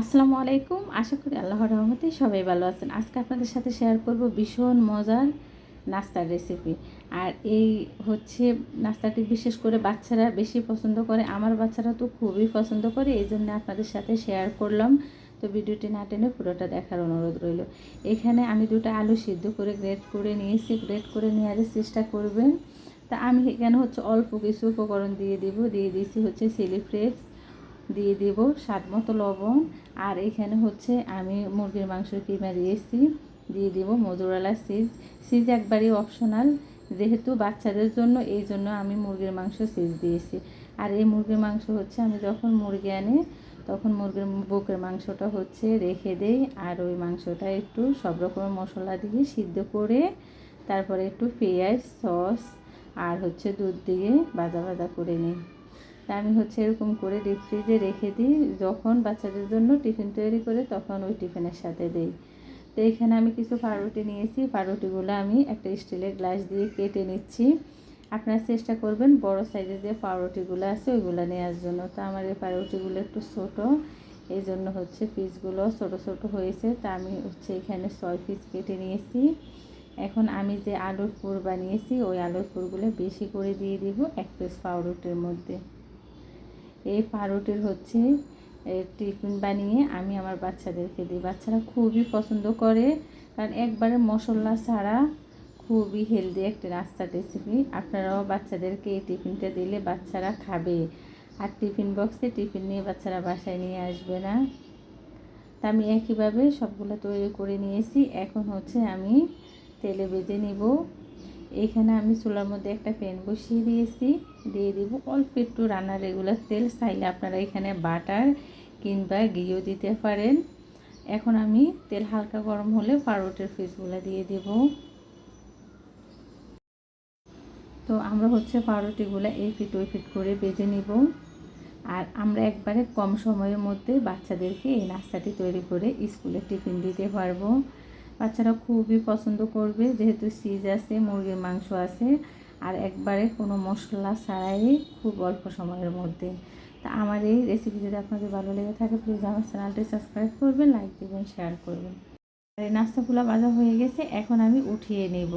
আসসালামু আলাইকুম। আশা করি আল্লাহর রহমতে সবাই ভালো আছেন। আজকে আপনাদের সাথে শেয়ার করব ভীষণ মজার নাস্তার রেসিপি আর এই হচ্ছে নাস্তাটি বিশেষ করে বাচ্চারা বেশি পছন্দ করে। আমার বাচ্চারা তো খুবই পছন্দ করে এই জন্য আপনাদের সাথে শেয়ার করলাম। তো ভিডিওটি না টেনে পুরোটা দেখার অনুরোধ রইল। এখানে আমি দুটো আলু সিদ্ধ করে গ্রেট করে নিয়েছি। গ্রেট করে নেওয়ার চেষ্টা করবেন। তা আমি এখানে হচ্ছে অল্প কিছু উপকরণ দিয়ে দিব। দিয়ে দিয়েছি হচ্ছে চিলি ফ্লেক্স দিয়ে দেব স্বাদ মতো লবণ। আর এখানে হচ্ছে আমি মুরগির মাংস কিমা দিয়েছি দিয়ে দেব মজুরালা সিজ সিজ একবারই অপশনাল যেহেতু বাচ্চাদের জন্য এই জন্য আমি মুরগির মাংস সিজ দিয়েছি। আর এই মুরগির মাংস হচ্ছে আমি যখন মুরগি আনি, তখন মুরগির বুকের মাংসটা হচ্ছে রেখে দেই। আর ওই মাংসটা একটু সব রকমের মশলা দিয়ে সিদ্ধ করে, তারপরে একটু পেঁয়াজ, সস, আর হচ্ছে দুধ দিয়ে ভাজা ভাজা করে নিই। আমি হচ্ছে এরকম করে ডিপ ফ্রিজে রেখে দিই। যখন বাচ্চাদের জন্য টিফিন তৈরি করে তখন ওই টিফিনের সাথে দিই। তো এখানে আমি কিছু পাউরুটি নিয়েছি। পাউরুটিগুলো আমি একটা স্টিলের গ্লাস দিয়ে কেটে নিচ্ছি। আপনারা চেষ্টা করবেন বড় সাইজের যে পাউরুটিগুলো আছে ওইগুলো নেওয়ার জন্য। তো আমার এই পাউরুটিগুলো একটু ছোটো। এই জন্য হচ্ছে পিসগুলো ছোট ছোট হয়েছে। তা আমি হচ্ছে এখানে ছয় পিস কেটে নিয়েছি। এখন আমি যে আলুর পুর বানিয়েছি, ওই আলুর পুরগুলো বেশি করে দিয়ে দিব এক পিস পাউরুটির মধ্যে। এই পাউরুটির হচ্ছে টিফিন বানিয়ে আমি আমার বাচ্চাদেরকে দিই। বাচ্চারা খুবই পছন্দ করে, কারণ একবারে মশলা ছাড়া খুবই হেলদি একটা নাস্তা রেসিপি আপনারাও বাচ্চাদেরকে এই টিফিনটা দিলে বাচ্চারা খাবে। আর টিফিন বক্সে টিফিন নিয়ে বাচ্চারা বাসায় নিয়ে আসবে না। তা আমি একইভাবে সবগুলো তৈরি করে নিয়েছি। এখন হচ্ছে আমি তেলে বেজে নিব। এখানে আমি চুলার মধ্যে একটা প্যান বসিয়ে দিয়েছি। দিয়ে দিব অল্প একটু রান্নার রেগুলার তেল। চাইলে আপনারা এখানে বাটার কিংবা ঘিও দিতে পারেন। এখন আমি তেল হালকা গরম হলে পাউরুটির পিসগুলো দিয়ে দেব। তো আমরা হচ্ছে পাউরুটিগুলো এই ফিট ওই ফিট করে বেজে নিব। আর আমরা একবারে কম সময়ের মধ্যে বাচ্চাদেরকে এই নাস্তাটি তৈরি করে স্কুলে টিফিন দিতে পারব। বাচ্চারা খুবই পছন্দ করবে, যেহেতু সিজ আছে, মুরগির মাংস আছে, আর একবারে কোনো মশলা ছাড়াই খুব অল্প সময়ের মধ্যে। তা আমার এই রেসিপি যদি আপনাদের ভালো লেগে থাকে প্লিজ আমার চ্যানেলটি সাবস্ক্রাইব করবেন লাইক দেবেন শেয়ার করবেন। আর এই নাস্তাগুলো বাজা হয়ে গেছে, এখন আমি উঠিয়ে নেব।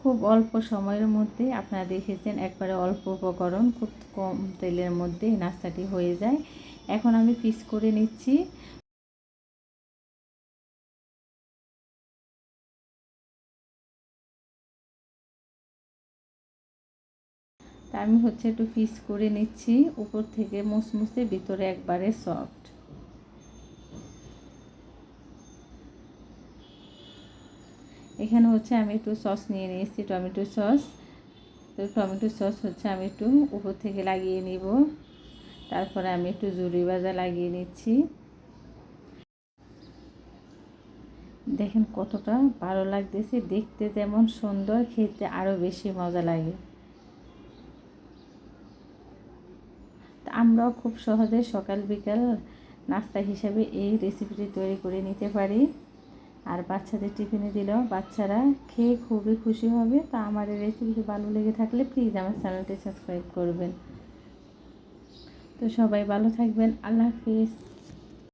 খুব অল্প সময়ের মধ্যে আপনারা দেখেছেন, একবারে অল্প উপকরণ, খুব কম তেলের মধ্যে এই নাস্তাটি হয়ে যায়। এখন আমি পিস করে নিচ্ছি। তা আমি হচ্ছে একটু পিস করে নিচ্ছি, উপর থেকে মুসমুসে, ভিতরে একবারে সফট এখানে হচ্ছে আমি একটু সস নিয়ে নিয়েছি, টমেটো সস তো টমেটো সস হচ্ছে আমি একটু উপর থেকে লাগিয়ে নিব। তারপরে আমি একটু জুড়ি ভাজা লাগিয়ে নিচ্ছি। দেখেন কতটা ভালো লাগতেছে, দেখতে যেমন সুন্দর, খেতে আরও বেশি মজা লাগে। আমরাও খুব সহজে সকাল বিকাল নাস্তা হিসাবে এই রেসিপিটি তৈরি করে নিতে পারি। আর বাচ্চাদের টিফিনে দিলেও বাচ্চারা খেয়ে খুবই খুশি হবে। তো আমার এই রেসিপিটি ভালো লেগে থাকলে প্লিজ আমার চ্যানেলটি সাবস্ক্রাইব করবেন। তো সবাই ভালো থাকবেন। আল্লাহ হাফিজ।